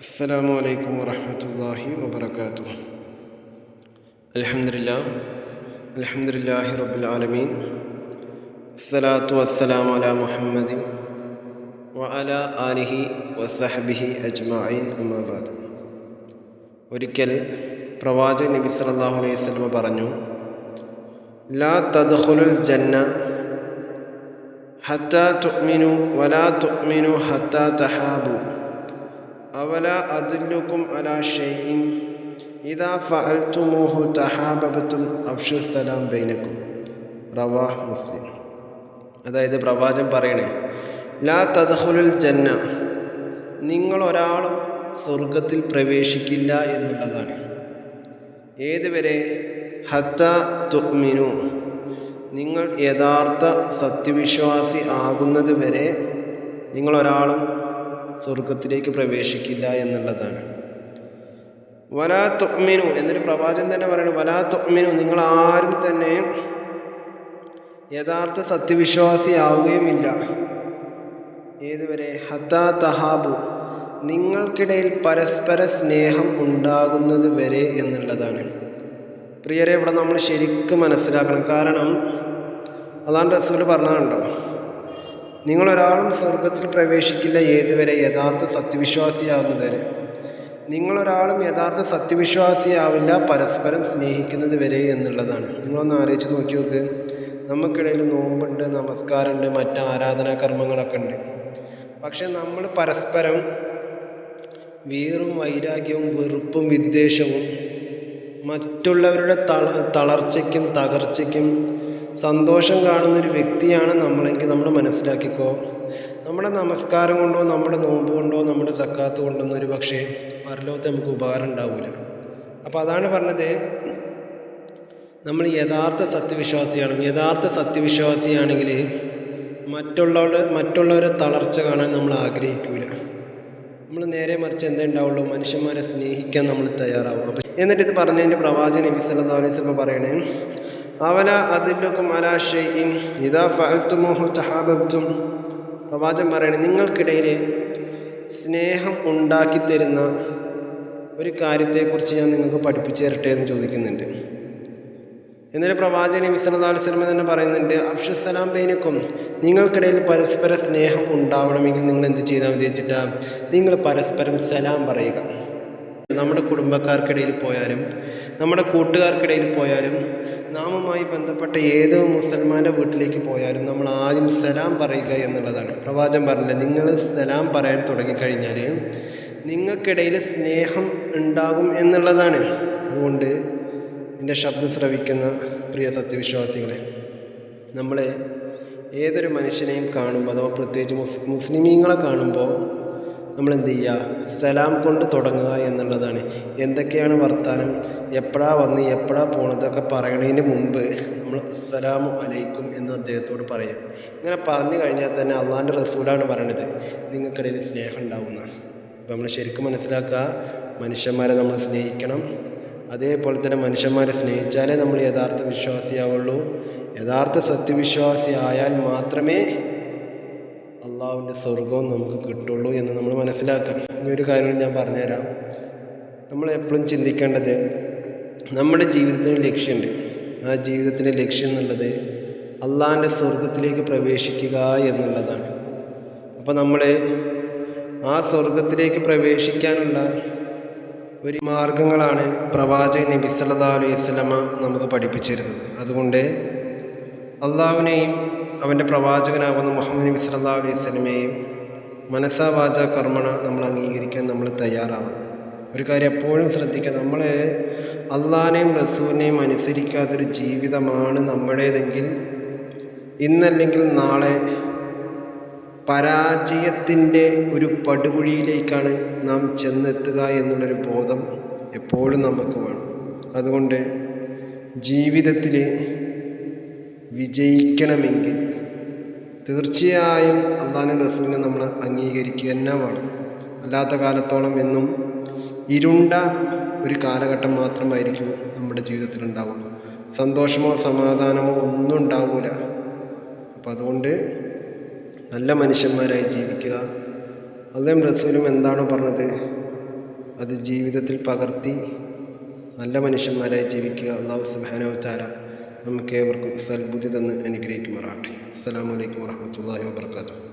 السلام عليكم ورحمة الله وبركاته الحمد لله الحمد لله رب العالمين الصلاة والسلام على محمد وعلى آله وصحبه أجمعين أما بعد ഒരിക്കൽ പ്രവാചകൻ നബി സല്ലല്ലാഹു അലൈഹി വസല്ലം പറഞ്ഞു ലാ തദ്ഖുലുൽ ജന്ന ഹത്താ തുഅ്മിനു വലാ തുഅ്മിനു ഹത്താ തഹാബു അവല അതുല്ലുക്കും അലാ ഷെയ്ൻ ഇതാ ഫഅൽത്തുമൂഹു തഹാബബത്തും അഫ്ഷുസലാം ബൈനക്കും. റവാഹ് മുസ്ലിം. അതായത് പ്രവാചം പറയണേ ലാ തദ്ഖുലുൽ ജന്ന നിങ്ങൾ ഒരാളും സ്വർഗത്തിൽ പ്രവേശിക്കില്ല എന്നുള്ളതാണ്. ഏതുവരെ? ഹത്ത തുക്മിനു നിങ്ങൾ യഥാർത്ഥ സത്യവിശ്വാസി ആകുന്നത് വരെ നിങ്ങൾ ഒരാളും സ്വർഗത്തിലേക്ക് പ്രവേശിക്കില്ല എന്നുള്ളതാണ്. വലാ തൊമ്മിനു എന്നൊരു പ്രവാചകൻ തന്നെ പറയുന്നു വലാ തൊമ്മിനു നിങ്ങൾ ആരും തന്നെ യഥാർത്ഥ സത്യവിശ്വാസി ആവുകയുമില്ല. ഏതുവരെ? ഹത്താ തഹാബു നിങ്ങൾക്കിടയിൽ പരസ്പര സ്നേഹം ഉണ്ടാകുന്നത് വരെ എന്നുള്ളതാണ്. പ്രിയരെ ഇവിടെ നമ്മൾ ശരിക്കും മനസ്സിലാക്കണം. കാരണം അതാണ് റസൂൽ പറഞ്ഞതുണ്ടോ? നിങ്ങളൊരാളും സ്വർഗത്തിൽ പ്രവേശിക്കില്ല ഏതുവരെ യഥാർത്ഥ സത്യവിശ്വാസിയാവുന്നത് വരെ നിങ്ങളൊരാളും യഥാർത്ഥ സത്യവിശ്വാസിയാവില്ല പരസ്പരം സ്നേഹിക്കുന്നത് വരെ എന്നുള്ളതാണ്. നിങ്ങളൊന്ന് ആലോചിച്ച് നോക്കി നോക്ക്. നമുക്കിടയിൽ നോമ്പുണ്ട് നമസ്കാരമുണ്ട് മറ്റ് ആരാധനാ കർമ്മങ്ങളൊക്കെ ഉണ്ട്. പക്ഷെ നമ്മൾ പരസ്പരം വീറും വൈരാഗ്യവും വെറുപ്പും വിദ്വേഷവും മറ്റുള്ളവരുടെ തള തളർച്ചയ്ക്കും തകർച്ചയ്ക്കും സന്തോഷം കാണുന്ന ഒരു വ്യക്തിയാണ് നമ്മളെങ്കിൽ നമ്മൾ മനസ്സിലാക്കിക്കോ. നമ്മുടെ നമസ്കാരം കൊണ്ടോ നമ്മുടെ നോമ്പ് കൊണ്ടോ നമ്മുടെ സക്കാത്ത് കൊണ്ടൊന്നും ഒരു പക്ഷേ പരലോകത്ത് നമുക്ക് ഉപകാരം ഉണ്ടാവില്ല അപ്പോൾ അതാണ് പറഞ്ഞത്. നമ്മൾ യഥാർത്ഥ സത്യവിശ്വാസിയാണ് യഥാർത്ഥ സത്യവിശ്വാസിയാണെങ്കിൽ മറ്റുള്ളവരുടെ മറ്റുള്ളവരെ തളർച്ച കാണാൻ നമ്മൾ ആഗ്രഹിക്കൂല. നമ്മൾ നേരെ മറിച്ച് എന്തേ ഉണ്ടാവുള്ളൂ? മനുഷ്യന്മാരെ സ്നേഹിക്കാൻ നമ്മൾ തയ്യാറാവും എന്നിട്ട് ഇത് പറഞ്ഞതിന്റെ പ്രവാചകൻ നബി സല്ലല്ലാഹു അലൈഹി വസല്ലം പറയണേ അവല അതിലൊക്കെ അലാ ഇതാ ഫഅൽത്തുമൂഹു തഹാബബ്തും. പ്രവാചകൻ പറയണേ നിങ്ങൾക്കിടയിൽ സ്നേഹം ഉണ്ടാക്കി തരുന്ന ഒരു കാര്യത്തെക്കുറിച്ച് ഞാൻ നിങ്ങൾക്ക് പഠിപ്പിച്ചു തരട്ടെ എന്ന് ചോദിക്കുന്നുണ്ട്. എന്നിട്ട് പ്രവാചകൻ അലൈഹി വസല്ലം തന്നെ പറയുന്നുണ്ട് അഫ്ഷുസലാം ബൈനക്കും. നിങ്ങൾക്കിടയിൽ പരസ്പര സ്നേഹം ഉണ്ടാവണമെങ്കിൽ നിങ്ങൾ എന്ത് ചെയ്താൽ മതി വെച്ചിട്ടാ? നിങ്ങൾ പരസ്പരം സലാം പറയുക. നമ്മുടെ കുടുംബക്കാർക്കിടയിൽ പോയാലും നമ്മുടെ കൂട്ടുകാർക്കിടയിൽ പോയാലും നാമുമായി ബന്ധപ്പെട്ട ഏത് മുസൽമാന്റെ വീട്ടിലേക്ക് പോയാലും നമ്മൾ ആദ്യം സലാം പറയുക എന്നുള്ളതാണ്. പ്രവാചകൻ പറഞ്ഞില്ല നിങ്ങൾ സലാം പറയാൻ തുടങ്ങിക്കഴിഞ്ഞാൽ നിങ്ങൾക്കിടയിൽ സ്നേഹം ഉണ്ടാകും എന്നുള്ളതാണ്. അതുകൊണ്ട് എന്റെ ശബ്ദം ശ്രവിക്കുന്ന പ്രിയ സത്യവിശ്വാസികളെ നമ്മൾ ഏതൊരു മനുഷ്യനെയും കാണുമ്പോൾ അഥവാ പ്രത്യേകിച്ച് മുസ് മുസ്ലിമീങ്ങളെ കാണുമ്പോൾ നമ്മൾ എന്ത് ചെയ്യുക സലാം കൊണ്ട് തുടങ്ങുക എന്നുള്ളതാണ്. എന്തൊക്കെയാണ് വർത്താനം? എപ്പോഴാ വന്ന് എപ്പോഴാ പോണതൊക്കെ പറയണതിന് മുമ്പ് നമ്മൾ അസ്സലാമു അലൈക്കും എന്ന് അദ്ദേഹത്തോട് പറയുക ഇങ്ങനെ പറഞ്ഞു കഴിഞ്ഞാൽ തന്നെ അള്ളാന്റെ റസൂലാണ് പറയണത്. നിങ്ങൾക്കിടയിൽ സ്നേഹം ഉണ്ടാവുന്ന. അപ്പോൾ നമ്മൾ ശരിക്കും മനസ്സിലാക്കുക മനുഷ്യന്മാരെ നമ്മൾ സ്നേഹിക്കണം. അതേപോലെ തന്നെ മനുഷ്യന്മാരെ സ്നേഹിച്ചാലേ നമ്മൾ യഥാർത്ഥ വിശ്വാസിയാവുള്ളൂ. യഥാർത്ഥ സത്യവിശ്വാസി ആയാൽ മാത്രമേ അള്ളാഹുവിന്റെ സ്വർഗവും നമുക്ക് കിട്ടുള്ളൂ എന്ന് നമ്മൾ മനസ്സിലാക്കാം. ഇനി ഒരു കാര്യം ഞാൻ പറഞ്ഞുതരാം. നമ്മൾ എപ്പോഴും ചിന്തിക്കേണ്ടത് നമ്മുടെ ജീവിതത്തിന് ലക്ഷ്യമുണ്ട്. ആ ജീവിതത്തിന്റെ ലക്ഷ്യം എന്നുള്ളത് അള്ളാഹിന്റെ സ്വർഗത്തിലേക്ക് പ്രവേശിക്കുക എന്നുള്ളതാണ്. അപ്പോൾ നമ്മൾ ആ സ്വർഗത്തിലേക്ക് പ്രവേശിക്കാനുള്ള ഒരു മാർഗങ്ങളാണ് പ്രവാചകൻ നബി സല്ലല്ലാഹു അലൈഹി വസല്ലമ നമുക്ക് പഠിപ്പിച്ചിരുന്നത്. അതുകൊണ്ട് അള്ളാഹുവിനെയും അവന്റെ പ്രവാചകനാകുന്ന മുഹമ്മദ് നബി സല്ലാ അലൈഹി വസല്ലമയെയും മനസ്സാ വാച കർമ്മണ നമ്മൾ അംഗീകരിക്കാൻ നമ്മൾ തയ്യാറാവണം. ഒരു കാര്യം എപ്പോഴും ശ്രദ്ധിക്കുക നമ്മൾ അള്ളഹാനെയും റസൂലിനെയും അനുസരിക്കാത്തൊരു ജീവിതമാണ് നമ്മുടേതെങ്കിൽ ഇന്നല്ലെങ്കിൽ നാളെ പരാജയത്തിന്റെ ഒരു പടുകുഴിയിലേക്കാണ് നാം ചെന്നെത്തുക എന്നുള്ളൊരു ബോധം എപ്പോഴും നമുക്ക് വേണം. അതുകൊണ്ട് ജീവിതത്തിൽ വിജയിക്കണമെങ്കിൽ തീർച്ചയായും അള്ളാഹു റസൂലിനെ നമ്മൾ അംഗീകരിക്കുക തന്നെ വേണം. അല്ലാത്ത കാലത്തോളം എന്നും ഇരുണ്ട ഒരു കാലഘട്ടം മാത്രമായിരിക്കും നമ്മുടെ ജീവിതത്തിൽ ഉണ്ടാവുള്ളൂ. സന്തോഷമോ സമാധാനമോ ഒന്നും ഉണ്ടാവില്ല അപ്പോൾ അതുകൊണ്ട് നല്ല മനുഷ്യന്മാരായി ജീവിക്കുക. അള്ളയും റസൂലും എന്താണോ പറഞ്ഞത്? അത് ജീവിതത്തിൽ പകർത്തി നല്ല മനുഷ്യന്മാരായി ജീവിക്കുക. അള്ളാഹു സുബാനോ തആല നമുക്ക് ഏവർക്കും സൽബുദ്ധി തന്ന് അനുഗ്രഹിക്കുമാറാട്ടെ അസ്സലാമു അലൈക്കും വറഹ്മത്തുള്ളാഹി വബറകാതുഹു.